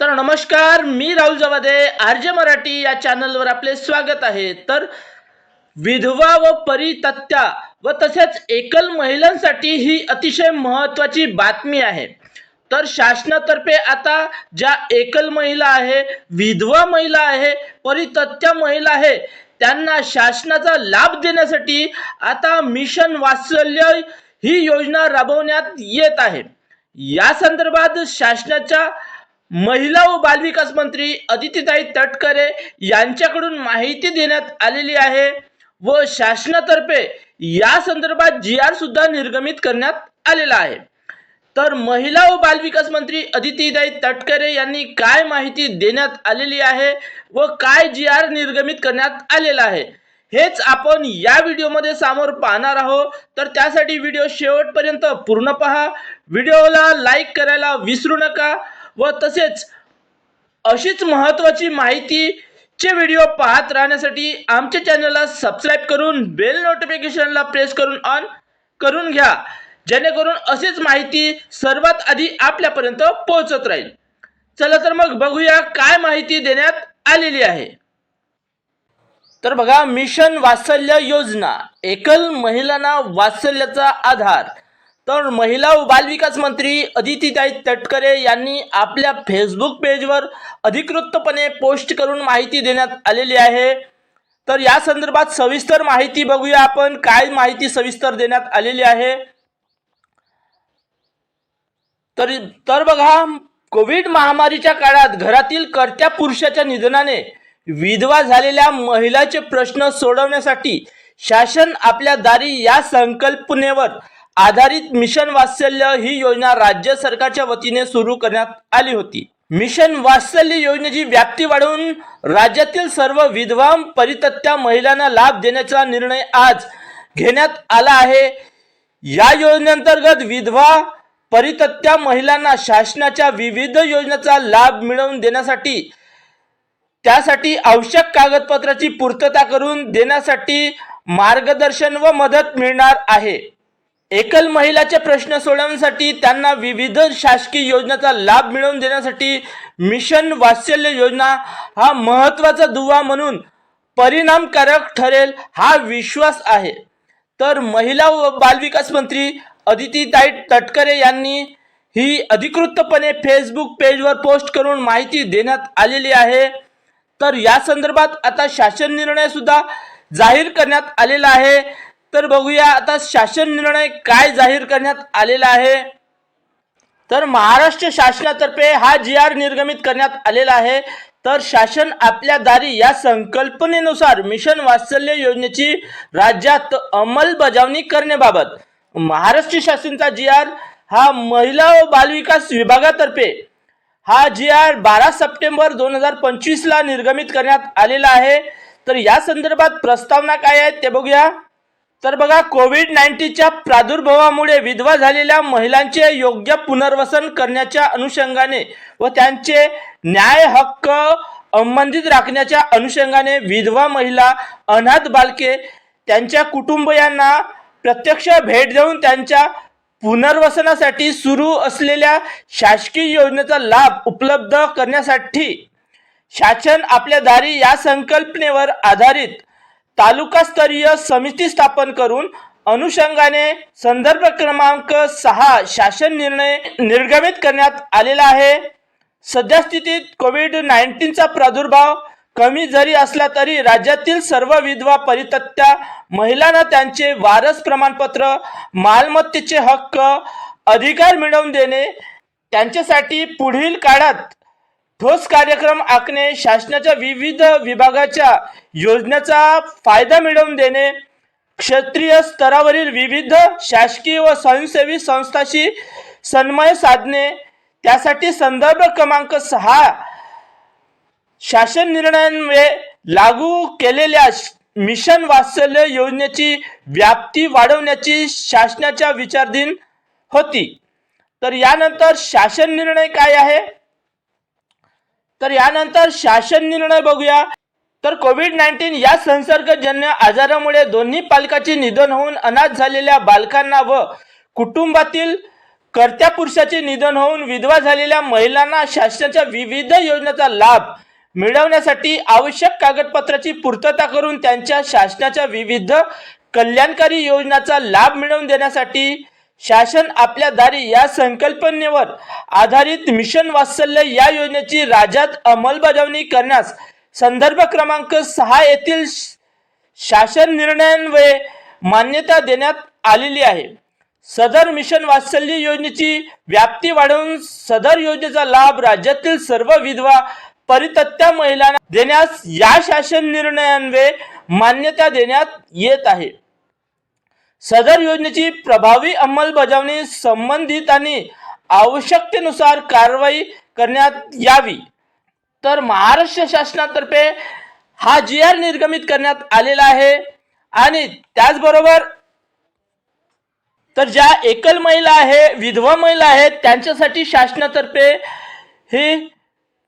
तर नमस्कार मी Rahul Jawade R J Marathi या चॅनलवर आपले स्वागत आहे. तर विधवा व परितत्या व तसेच एकल महिलांसाठी ही अतिशय महत्त्वाची बातमी आहे. तर शासनातर्फे आता ज्या एकल महिला आहे विधवा महिला आहे परितत्या महिला आहे त्यांना शासनाचा लाभ देण्यासाठी आता मिशन वात्सल्य ही योजना राबवण्यात येत आहे. या संदर्भात शासनाच्या महिला व बालविकास मंत्री अदितीताई तटकरे यांच्याकडून माहिती देण्यात आलेली आहे व शासनातर्फे या संदर्भात जी आर सुद्धा निर्गमित करण्यात आलेला आहे. तर महिला व बालविकास मंत्री अदितीताई तटकरे यांनी काय माहिती देण्यात आलेली आहे व काय जी आर निर्गमित करण्यात आलेला आहे हेच आपण या व्हिडिओमध्ये समोर पाहणार आहोत. तर त्यासाठी व्हिडिओ शेवटपर्यंत पूर्ण पहा. व्हिडिओला लाईक करायला विसरू नका. व तसेच अशीच महत्त्वाची माहितीचे व्हिडिओ पाहत राहण्यासाठी आमच्या चॅनलला सबस्क्राईब करून बेल नोटिफिकेशनला प्रेस करून ऑन करून घ्या जेणेकरून अशीच माहिती सर्वात आधी आपल्यापर्यंत पोहोचत राहील. चला तर मग बघूया काय माहिती देण्यात आलेली आहे. तर बघा मिशन वात्सल्य योजना एकल महिलांना वात्सल्याचा आधार. तर महिला व बालविकास मंत्री अदितीताई तटकरे यांनी आपल्या फेसबुक पेजवर अधिकृतपणे पोस्ट करून माहिती देण्यात आलेली आहे. तर या संदर्भात सविस्तर माहिती बघूया आपण. काय माहिती सविस्तर देण्यात आलेली आहे? तर तर बघा कोविड महामारीच्या काळात घरातील कर्त्या पुरुषाच्या निधनाने विधवा झालेल्या महिलाचे प्रश्न सोडवण्यासाठी शासन आपल्या दारी या संकल्पनेवर आधारित मिशन वात्सल्य ही योजना राज्य सरकारच्या वतीने सुरू करण्यात आली होती. मिशन वात्सल्य योजनेची व्याप्ती वाढवून राज्यातील सर्व विधवा परितत्या महिलांना लाभ देण्याचा निर्णय आज घेण्यात आला आहे. या योजनेअंतर्गत विधवा परितत्या महिलांना शासनाच्या विविध योजनांचा लाभ मिळवून देण्यासाठी त्यासाठी आवश्यक कागदपत्राची पूर्तता करून देण्यासाठी मार्गदर्शन व मदत मिळणार आहे. एकल महिलाचे प्रश्न सोडवण्यासाठी त्यांना विविध शासकीय योजनांचा लाभ मिळवून देण्यासाठी मिशन वात्सल्य योजना हा महत्त्वाचा दुवा म्हणून परिणामकारक ठरेल हा विश्वास आहे. तर महिला व बालविकास मंत्री अदितीताई तटकरे यांनी ही अधिकृतपणे फेसबुक पेजवर पोस्ट करून माहिती देण्यात आलेली आहे. तर या संदर्भात आता शासन निर्णय सुद्धा जाहीर करण्यात आलेला आहे. तर बघूया आता शासन निर्णय काय जाहीर करण्यात आलेला आहे. तर महाराष्ट्र शासनातर्फे हा जी आर निर्गमित करण्यात आलेला आहे. तर शासन आपल्या दारी या संकल्पनेनुसार मिशन वात्सल्य योजनेची राज्यात अंमलबजावणी करण्याबाबत महाराष्ट्र शासनचा जी आर हा महिला व बालविकास विभागातर्फे हा जी आर बारा सप्टेंबर दोन हजार पंचवीसला निर्गमित करण्यात आलेला आहे. तर या संदर्भात प्रस्तावना काय आहेत ते बघूया. तर बघा कोविड नाईन्टीनच्या प्रादुर्भावामुळे विधवा झालेल्या महिलांचे योग्य पुनर्वसन करण्याच्या अनुषंगाने व त्यांचे न्याय हक्क अंबंधित राखण्याच्या अनुषंगाने विधवा महिला अनाथ बालके त्यांच्या कुटुंबियांना प्रत्यक्ष भेट देऊन त्यांच्या पुनर्वसनासाठी सुरू असलेल्या शासकीय योजनेचा लाभ उपलब्ध करण्यासाठी शासन आपल्या दारी या संकल्पनेवर आधारित तालुकास्तरीय समिती स्थापन करून अनुषंगाने संदर्भ क्रमांक सहा शासन निर्णय निर्गमित करण्यात आलेला आहे. सद्यस्थितीत कोविड नाईन्टीनचा प्रादुर्भाव कमी जरी असला तरी राज्यातील सर्व विधवा परितत्या महिलांना त्यांचे वारस प्रमाणपत्र मालमत्तेचे हक्क अधिकार मिळवून देणे त्यांच्यासाठी पुढील काळात ठोस कार्यक्रम आखणे शासनाच्या विविध विभागाच्या योजनेचा फायदा मिळवून देणे क्षेत्रीय स्तरावरील विविध शासकीय व स्वयंसेवी संस्थांशी सन्मय साधणे त्यासाठी संदर्भ क्रमांक सहा शासन निर्णयान्वये लागू केलेल्या मिशन वात्सल्य योजनेची व्याप्ती वाढवण्याची शासनाच्या विचारधीन होती. तर यानंतर शासन निर्णय काय आहे? तर यानंतर शासन निर्णय बघूया. तर कोविड नाईन्टीन या संसर्गजन्य आजारामुळे दोन्ही पालकाचे निधन होऊन अनाथ झालेल्या बालकांना व कुटुंबातील कर्त्या पुरुषाचे निधन होऊन विधवा झालेल्या महिलांना शासनाच्या विविध योजनांचा लाभ मिळवण्यासाठी आवश्यक कागदपत्राची पूर्तता करून त्यांच्या शासनाच्या विविध कल्याणकारी योजनांचा लाभ मिळवून देण्यासाठी शासन आपल्या दारी या संकल्पनेवर आधारित मिशन वात्सल्य या योजनेची राज्यात अंमलबजावणी करण्यास संदर्भ क्रमांक सहा येथील शासन निर्णयांवे मान्यता देण्यात आलेली आहे. सदर मिशन वात्सल्य योजनेची व्याप्ती वाढवून सदर योजनेचा लाभ राज्यातील सर्व विधवा परितत्या महिलांना देण्यास या शासन निर्णयांवे मान्यता देण्यात येत आहे. सदर योजनेची प्रभावी अंमलबजावणी संबंधित आणि आवश्यकतेनुसार कारवाई करण्यात यावी. तर महाराष्ट्र शासनातर्फे हा जी आर निर्गमित करण्यात आलेला आहे आणि त्याचबरोबर तर ज्या एकल महिला आहे विधवा महिला आहेत त्यांच्यासाठी शासनातर्फे ही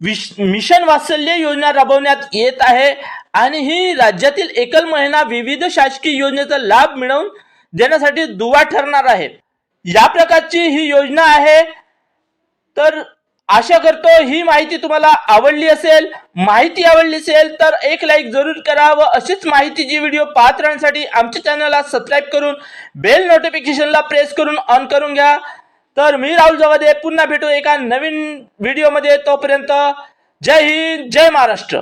विश मिशन वात्सल्य योजना राबवण्यात येत आहे आणि ही राज्यातील एकल महिला विविध शासकीय योजनेचा लाभ मिळवून देण्यासाठी दुवा ठरणार आहे या प्रकारची ही योजना आहे. तर आशा करतो ही माहिती तुम्हाला आवडली असेल माहिती आवडली असेल तर एक लाईक जरूर करा व अशीच माहितीची व्हिडिओ पाहत राहण्यासाठी आमच्या चॅनलला सबस्क्राईब करून बेल नोटिफिकेशनला प्रेस करून ऑन करून घ्या. तर मी राहुल जगदे पुन्हा भेटू एका नवीन व्हिडिओमध्ये तोपर्यंत जय हिंद जय महाराष्ट्र.